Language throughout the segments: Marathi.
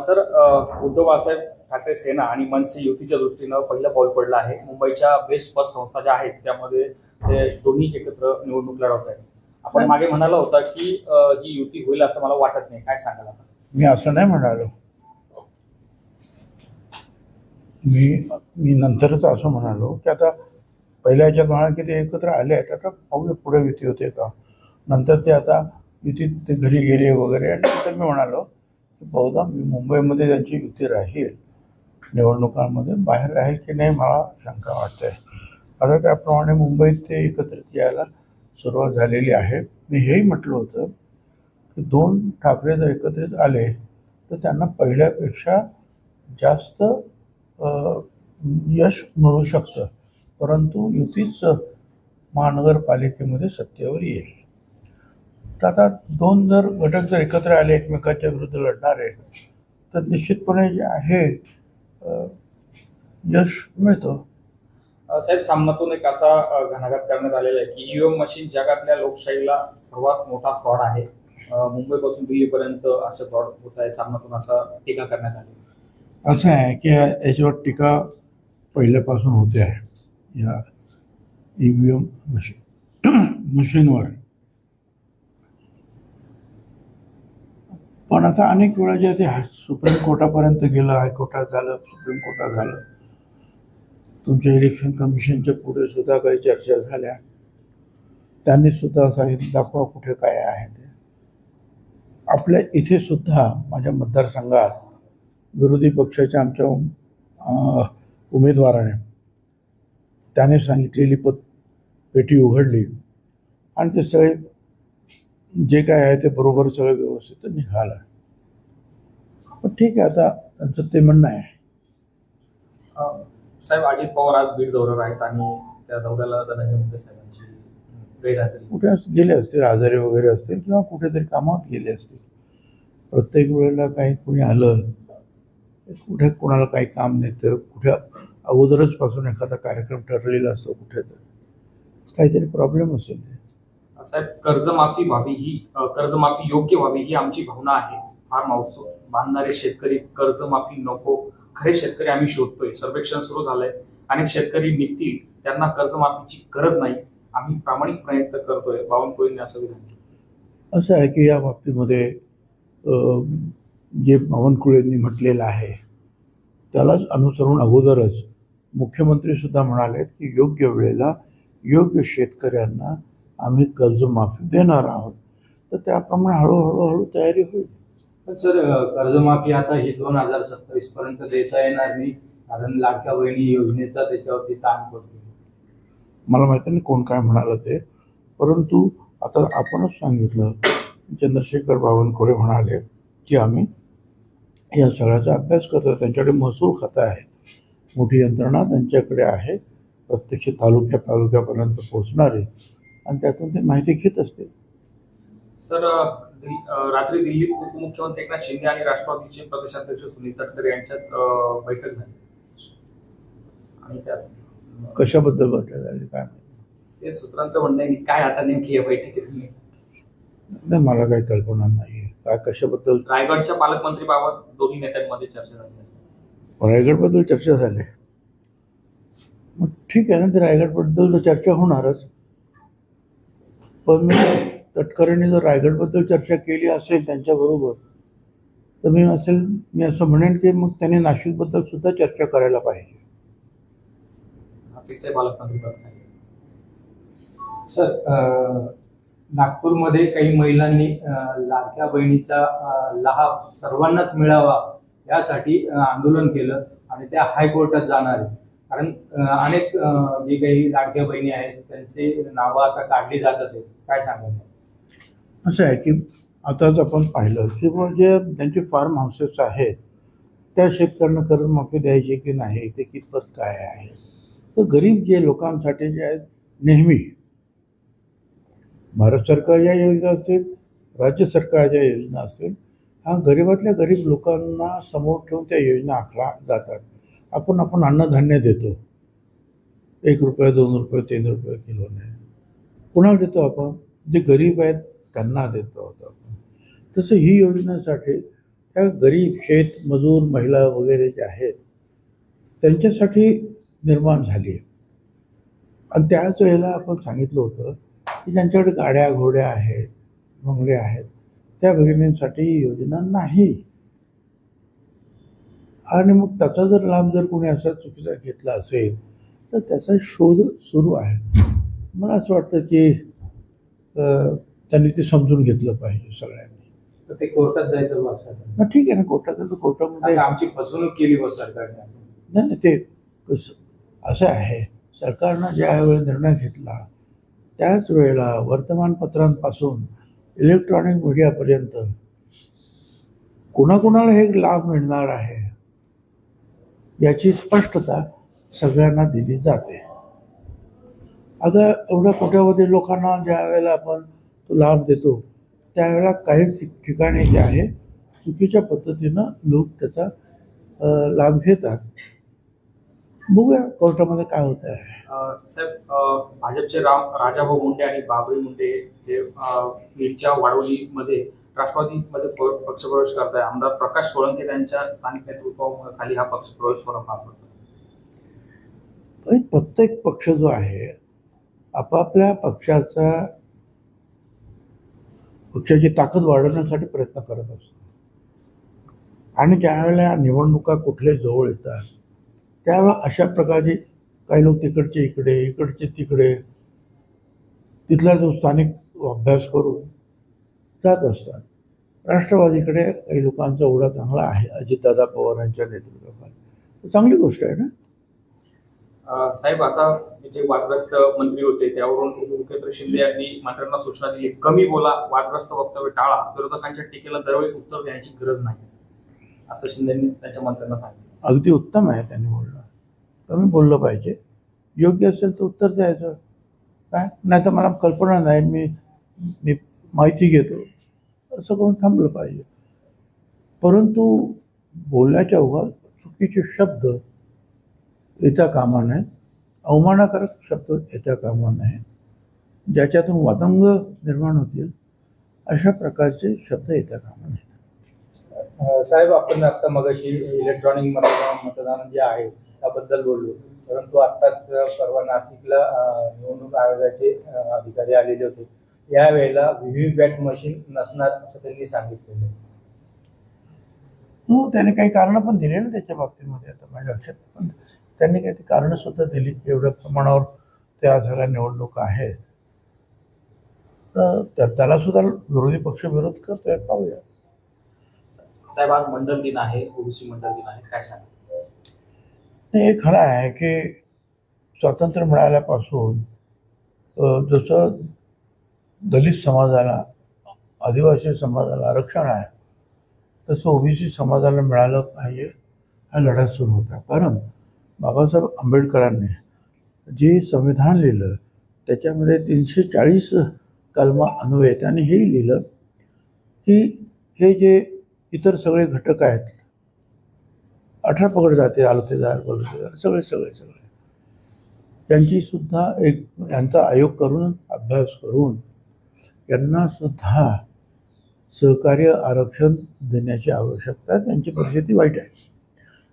सर उद्धव बाळासाहेब ठाकरे सेना आणि मनसे युतीच्या दृष्टीनं पहिलं पाऊल पडलं आहे. मुंबईच्या बेस्ट बस संस्था ज्या आहेत त्यामध्ये ते दोन्ही एकत्र निवडणूक लढवत आहेत. आपण मागे म्हणाला होता की ही युती होईल असं मला वाटत नाही. काय सांगाल आपण? मी असं नाही म्हणालो. मी मी नंतरच असं म्हणालो की आता पहिल्याच्या काळात की ते एकत्र आले आहेत आता पाहूया पुढे युती होते का. नंतर ते आता युतीत ते घरी गेले वगैरे आणि नंतर मी म्हणालो बहुधा मी मुंबईमध्ये त्यांची युती राहील निवडणुकांमध्ये बाहेर राहील की नाही मला शंका वाटते आता त्याप्रमाणे मुंबईत ते एकत्रित यायला सुरुवात झालेली आहे. मी हेही म्हटलं होतं की दोन ठाकरे जर एकत्रित आले तर त्यांना पहिल्यापेक्षा जास्त यश मिळू शकतं. परंतु युतीच महानगरपालिकेमध्ये सत्तेवर येईल. तर आता दोन जर घटक जर एकत्र आले एकमेकाच्या विरुद्ध लढणारे तर निश्चितपणे जे आहे यश मिळतं. साहेब सामनातून एक असा घणाघात करण्यात आलेला आहे की ईव्हीएम मशीन जगातल्या लोकशाहीला सर्वात मोठा फ्रॉड आहे. मुंबईपासून दिल्लीपर्यंत असं फ्रॉड होत आहे सामनातून असा टीका करण्यात आली. असं आहे की याच्यावर टीका पहिल्यापासून होते आहे या ई व्ही एम मशीन मशीनवर. पण आता अनेक वेळा जे ते सुप्रीम कोर्टापर्यंत गेलं हायकोर्टात झालं सुप्रीम कोर्टात झालं. तुमच्या इलेक्शन कमिशनच्या पुढे सुद्धा काही चर्चा झाल्या. त्यांनी सुद्धा सांगितलं दाखवा कुठे काय आहे ते. आपल्या इथे सुद्धा माझ्या मतदारसंघात विरोधी पक्षाच्या आमच्या उमेदवाराने त्याने सांगितलेली पत पेटी उघडली. आणि ते सगळे जे काय आहे ते बरोबर सगळं व्यवस्थित निघालं. पण ठीक आहे आता त्यांचं ते म्हणणं आहे. साहेब अजित पवार आज बीड दौऱ्यावर आहेत आणि त्या दौऱ्याला धनंजय मुंडे साहेबांची गैरहजेरी कुठे अस- गेले असतील आजारी वगैरे असतील किंवा कुठेतरी कामात गेले असतील. प्रत्येक वेळेला काही कोणी आलं कुठे कोणाला काही काम नेतं कुठे अगोदरच पासून एखादा कार्यक्रम ठरलेला असतो कुठे तर काहीतरी प्रॉब्लेम असेल ते. साहेब कर्जमाफी व्हावी ही कर्जमाफी योग्य व्हावी ही आमची भावना आहे. फार्म हाऊस बांधणारे शेतकरी कर्जमाफी नको. खरे शेतकरी आम्ही शोधतोय. सर्वेक्षण सुरू झालंय. अनेक शेतकरी निघतील. त्यांना कर्जमाफीची गरज नाही. आम्ही प्रामाणिक प्रयत्न करतोय. बावनकुळींनी असं विधान असं आहे की या बाबतीमध्ये जे बावनकुळेंनी म्हटलेलं आहे त्यालाच अनुसरून अगोदरच मुख्यमंत्रीसुद्धा म्हणाले की योग्य वेळेला योग्य शेतकऱ्यांना आम्ही कर्जमाफी देणार आहोत. तर त्याप्रमाणे हळूहळू हळू तयारी होईल. पण सर कर्जमाफी आता ही दोन हजार सत्तावीस पर्यंत देता येणार नाही कारण लाडक्या बहिणी योजनेचा त्याच्यावरती ताण पडतो मला माहिती नाही कोण काय म्हणालं ते परंतु आता आपणच सांगितलं चंद्रशेखर बावनकुळे म्हणाले की आम्ही या सगळ्याचा अभ्यास करतो त्यांच्याकडे महसूल खातं आहे मोठी यंत्रणा त्यांच्याकडे आहे प्रत्यक्ष तालुक्या तालुक्यापर्यंत पोहोचणारे. आणि त्यातून ते माहिती घेत असते सर रात्री दिल्लीत उपमुख्यमंत्री एकनाथ शिंदे आणि राष्ट्रवादीचे प्रदेशाध्यक्ष सुनील तटकरे यांच्यात बैठक झाली. आणि त्यात कशाबद्दल बदल झाले? काय. ते सूत्रांचं म्हणणं आहे की काय आता नेमकी या बैठकीत नाही मला काही कल्पना नाही. काय कशाबद्दल? रायगडच्या पालकमंत्रीबाबत दोन्ही नेत्यांमध्ये चर्चा झाली रायगडबद्दल चर्चा झाली? मग ठीक आहे ना ते रायगडबद्दल तर चर्चा होणारच. पण मी तटकरेंनी जर रायगडबद्दल चर्चा केली असेल त्यांच्याबरोबर तर मी असेल मी असं म्हणेन की मग त्यांनी नाशिकबद्दल सुद्धा चर्चा करायला पाहिजे. सर नागपूरमध्ये काही महिलांनी लाडक्या बहिणीचा लाभ सर्वांनाच मिळावा यासाठी आंदोलन केलं आणि त्या हायकोर्टात जाणार आहे कारण अनेक जे काही लाडक्या बहिणी आहेत त्यांचे नावं आता काढली जातात आहेत. काय सांगायचं असं आहे की आताच आपण पाहिलं की म्हणजे जे त्यांचे फार्म हाऊसेस आहेत त्या शेतकऱ्यांना कर्जमाफी द्यायची की नाही ते कितपत काय आहे? तर गरीब जे लोकांसाठी जे आहेत नेहमी भारत सरकारच्या योजना असतील राज्य सरकारच्या योजना असतील हा गरिबातल्या गरीब लोकांना समोर ठेवून त्या योजना आखल्या जातात. आपण आपण अन्नधान्य देतो. एक रुपये दोन रुपये तीन रुपये किलोने कुणाला देतो आपण? जे गरीब आहेत त्यांना देतो आहोत आपण. तसं ही योजनेसाठी त्या गरीब शेत मजूर महिला वगैरे जे आहेत त्यांच्यासाठी निर्माण झाली आहे. आणि त्याच वेळेला आपण सांगितलं होतं की ज्यांच्याकडे गाड्या घोड्या आहेत बंगले आहेत त्या गरिबांसाठी ही योजना नाही. आणि मग त्याचा जर लाभ जर कोणी असा चुकीचा घेतला असेल तर त्याचा शोध सुरू आहे मला असं वाटतं की त्यांनी ते समजून घेतलं पाहिजे सगळ्यांनी तर ते कोर्टात जायचं. मग ठीक आहे ना कोर्टात तर कोर्टामध्ये आमची फसवणूक केली बा सरकारने. नाही नाही, ते कसं असं आहे सरकारनं ज्या वेळी निर्णय घेतला त्याच वेळेला वर्तमानपत्रांपासून इलेक्ट्रॉनिक मीडियापर्यंत कुणाकुणाला हे लाभ मिळणार आहे याची स्पष्टता सगळ्यांना दिली जाते. आता एवढ्या कोट्यावधी लोकांना ज्या वेळेला आपण तो लाभ देतो त्यावेळेला काही ठिकाणी जे आहे चुकीच्या पद्धतीनं लोक त्याचा लाभ घेतात. बघूया कोर्टामध्ये काय होत आहे साहेब भाजपचे राम राजाभाऊ मुंडे आणि बाबरी मुंडे हे यांच्या बीडच्या राष्ट्रवादीमध्ये पक्षप्रवेश करत आहे आमदार प्रकाश सोळंके त्यांच्या स्थानिक नेतृत्वाखाली हा पक्षप्रवेश पार पडतो प्रत्येक पक्ष जो आहे आपापल्या पक्षाचा पक्षाची ताकद वाढवण्यासाठी प्रयत्न करत असतो. आणि ज्यावेळेला निवडणुका कुठले जवळ येतात त्यावेळेला अशा प्रकारचे काही लोक तिकडचे इकडे इकडचे तिकडे तिथला जो स्थानिक अभ्यास करून जात असतात. राष्ट्रवादीकडे काही लोकांचा ओढा चांगला आहे. अजितदादा पवारांच्या नेतृत्वाखाली. चांगली गोष्ट आहे ना? साहेब आता जे वादग्रस्त मंत्री होते त्यावरून उपमुख्यमंत्री शिंदे यांनी मंत्र्यांना सूचना दिली. कमी बोला वादग्रस्त वक्तव्य टाळा. विरोधकांच्या टीकेला दरवेळेस उत्तर देण्याची गरज नाही. असं शिंदेंनी त्यांच्या मंत्र्यांना सांगितलं. अगदी उत्तम आहे त्यांनी बोलणं कमी बोललं पाहिजे. योग्य असेल तर उत्तर द्यायचं. काय? नाही तर मला कल्पना नाही. मी मी माहिती घेतो. असं करून थांबलं पाहिजे. परंतु बोलण्याच्या ओघात चुकीचे शब्द येता कामा नये अवमानकारक शब्द येता कामा नये ज्याच्यातून वादंग निर्माण होतील अशा प्रकारचे शब्द येता कामा नये साहेब आपण आता मगाशी इलेक्ट्रॉनिक मतदान मतदान जे आहे त्याबद्दल बोललो. परंतु आत्ताच परवा नाशिकला निवडणूक आयोगाचे अधिकारी आलेले होते. यावेळेला व्हीव्हीपॅट मशीन नसणार असं त्यांनी सांगितलेलं आहे. हो त्याने काही कारणं पण दिली ना त्याच्या बाबतीमध्ये आता माझ्या लक्षात पण त्यांनी काही ती कारणं सुद्धा दिली एवढ्या प्रमाणावर त्या सगळ्या निवडणुका आहेत तर त्या- त्याला सुद्धा विरोधी पक्ष विरोध करतोय पाहूया. साहेब आज मंडल दिन आहे ओबीसी मंडल दिन आहे काय सांगा नाही, हे खरं आहे की स्वातंत्र्य मिळाल्यापासून जसं दलित समाजाला आदिवासी समाजाला आरक्षण आहे तसं ओबीसी समाजाला मिळालं पाहिजे हा लढा सुरू होता. कारण बाबासाहेब आंबेडकरांनी जे संविधान लिहिलं त्याच्यामध्ये तीनशे चाळीस कलमा अन्वय त्याने हेही लिहिलं की हे जे इतर सगळे घटक आहेत अठरा पकड जाते आलतेदार बलुतेदार सगळे सगळे सगळे त्यांची सुद्धा एक यांचा आयोग करून अभ्यास करून यांना सुद्धा सहकार्य आरक्षण देण्याची आवश्यकता त्यांची परिस्थिती वाईट आहे.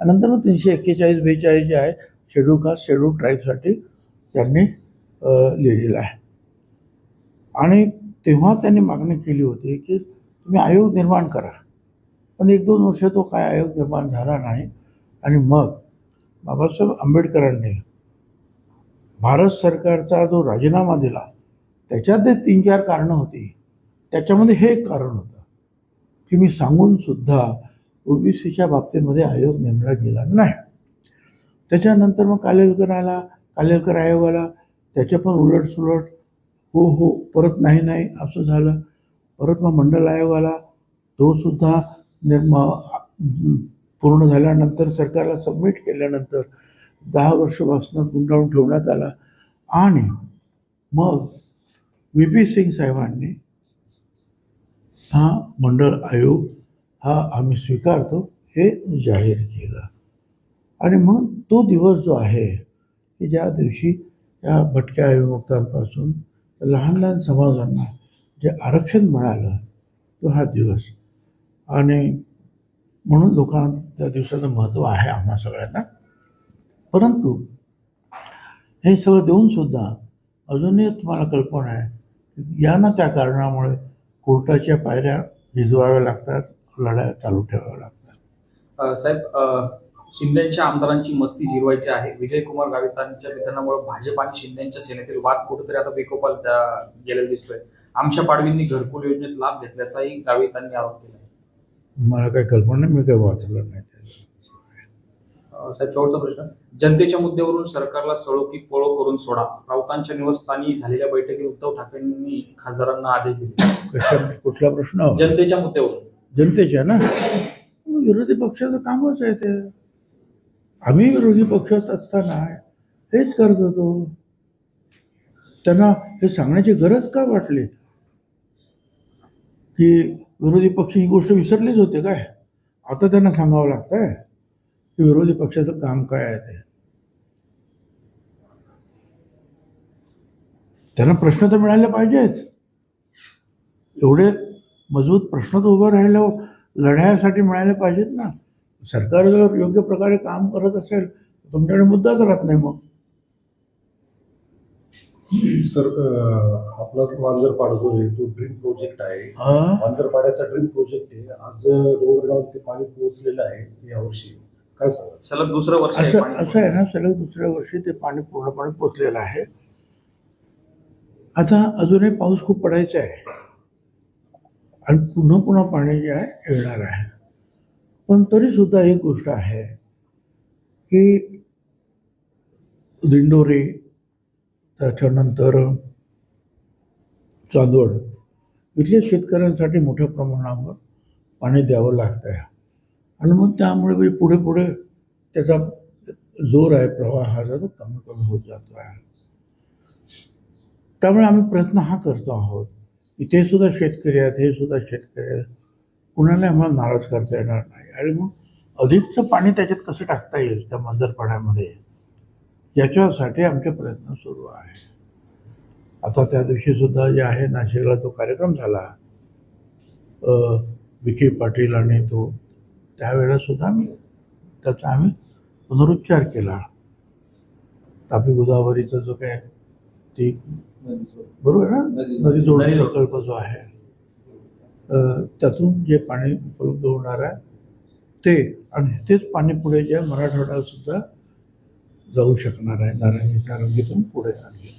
आणि नंतर मग तीनशे एक्केचाळीस बेचाळीस जे आहे शेड्यूल कास्ट शेड्यूल ट्राईबसाठी त्यांनी लिहिलेलं आहे. आणि तेव्हा त्यांनी मागणी केली होती की तुम्ही आयोग निर्माण करा. पण एक दोन वर्ष तो काय आयोग निर्माण झाला नाही. आणि मग बाबासाहेब आंबेडकरांनी भारत सरकारचा जो राजीनामा दिला त्याच्यात ते तीन चार कारणं होती. त्याच्यामध्ये हे एक कारण होतं की मी सांगून सुद्धा ओबीसीच्या बाबतीमध्ये आयोग नेमला गेला नाही. त्याच्यानंतर मग कालेलकर आला कालेलकर आयोग आला. त्याच्या पण उलटसुलट हो हो परत नाही नाही असं झालं. परत मग मंडल आयोग आला. तो सुद्धा निर्म पूर्ण झाल्यानंतर सरकारला सबमिट केल्यानंतर दहा वर्षापासून गुंडाळून ठेवण्यात आला. आणि मग व्ही पी सिंग साहेबांनी हा मंडळ आयोग हा आम्ही स्वीकारतो हे जाहीर केलं. आणि म्हणून तो दिवस जो आहे की ज्या दिवशी या भटक्या विमुक्तांपासून लहान लहान समाजांना जे आरक्षण मिळालं तो हा दिवस. आणि म्हणून लोकांना त्या दिवसाचं महत्त्व आहे आम्हा सगळ्यांना. परंतु हे सगळं देऊन सुद्धा अजूनही तुम्हाला कल्पना आहे की या ना त्या कारणामुळे कोर्टाच्या पायऱ्या भिजवाव्या लागतात लढाया चालू ठेवाव्या लागतात. साहेब शिंदेच्या आमदारांची मस्ती जिरवायची आहे. विजयकुमार गावितांच्या निधनामुळे भाजप आणि शिंदेच्या सेनेतील वाद कुठेतरी आता विकोपाल त्या- गेलेला दिसतोय. आमच्या पाडवींनी घरकुल योजनेत लाभ घेतल्याचाही गावितांनी आरोप केला आहे मला काही कल्पना नाही मी काही वाचलं नाही. शेवटचा प्रश्न. जनतेच्या मुद्द्यावरून सरकारला सळो की पळो करून सोडा. राऊतांच्या निवासस्थानी झालेल्या बैठकीत उद्धव ठाकरेंनी खासदारांना आदेश दिले. कुठला प्रश्न? जनतेच्या मुद्द्यावरून. जनतेच्या ना? विरोधी पक्षाचं कामच आहे ते. आम्ही विरोधी पक्षात असताना हेच करत होतो. त्यांना हे सांगण्याची गरज का वाटली? की विरोधी पक्ष ही गोष्ट विसरलीच होते काय? आता त्यांना सांगावं लागतंय. की विरोधी पक्षाचं काम काय आहे ते? त्यांना प्रश्न तर मिळाले पाहिजेत एवढे मजबूत प्रश्न तर उभं राहिलं लढ्यासाठी मिळाले पाहिजेत ना. सरकार जर योग्य प्रकारे काम करत असेल तर तुमच्याकडे मुद्दाच राहत नाही मग. सर आपला मांजरपाडा जो आहे तो ड्रीम प्रोजेक्ट आहे? मांजरपाड्याचा ड्रीम प्रोजेक्ट आहे. आज डोंगरगाव ते पाणी पोहोचलेलं आहे यावर्षी काय सांगा सलग दुसरं वर्ष आहे असं पाणी असं आहे ना सलग दुसऱ्या वर्षी ते पाणी पूर्णपणे पोचलेलं आहे. आता अजूनही पाऊस खूप पडायचा आहे. आणि पुन्हा पुन्हा पाणी जे आहे येणार आहे. पण तरी सुद्धा एक गोष्ट आहे की दिंडोरी त्याच्यानंतर चांदवड इथल्या शेतकऱ्यांसाठी मोठ्या प्रमाणावर पाणी द्यावं लागतं आहे आणि मग त्यामुळे म्हणजे पुढे पुढे त्याचा जोर आहे प्रवाहाचा तो कमी कमी होत जातो आहे. त्यामुळे आम्ही प्रयत्न हा करतो आहोत. इथे सुद्धा शेतकरी आहेत हे सुद्धा शेतकरी आहेत. कुणाला आम्हाला नाराज करता येणार नाही. आणि मग अधिकचं पाणी त्याच्यात कसं टाकता येईल त्या मंजरपाड्यामध्ये याच्यासाठी आमचे प्रयत्न सुरू आहे. आता त्या दिवशी सुद्धा जे आहे नाशिकला तो कार्यक्रम झाला. विखे पाटील आणि तो त्यावेळेला सुद्धा आम्ही त्याचा आम्ही पुनरुच्चार केला. तापी गोदावरीचा जो काय ती बरोबर आहे ना? नदी जोड. प्रकल्प जो आहे त्यातून जे पाणी उपलब्ध होणार आहे ते आणि तेच पाणी पुढे जे आहे, मराठवाड्यात सुद्धा जाऊ शकणार आहे नारायणीच्या रंगीतून पुढे आणखी.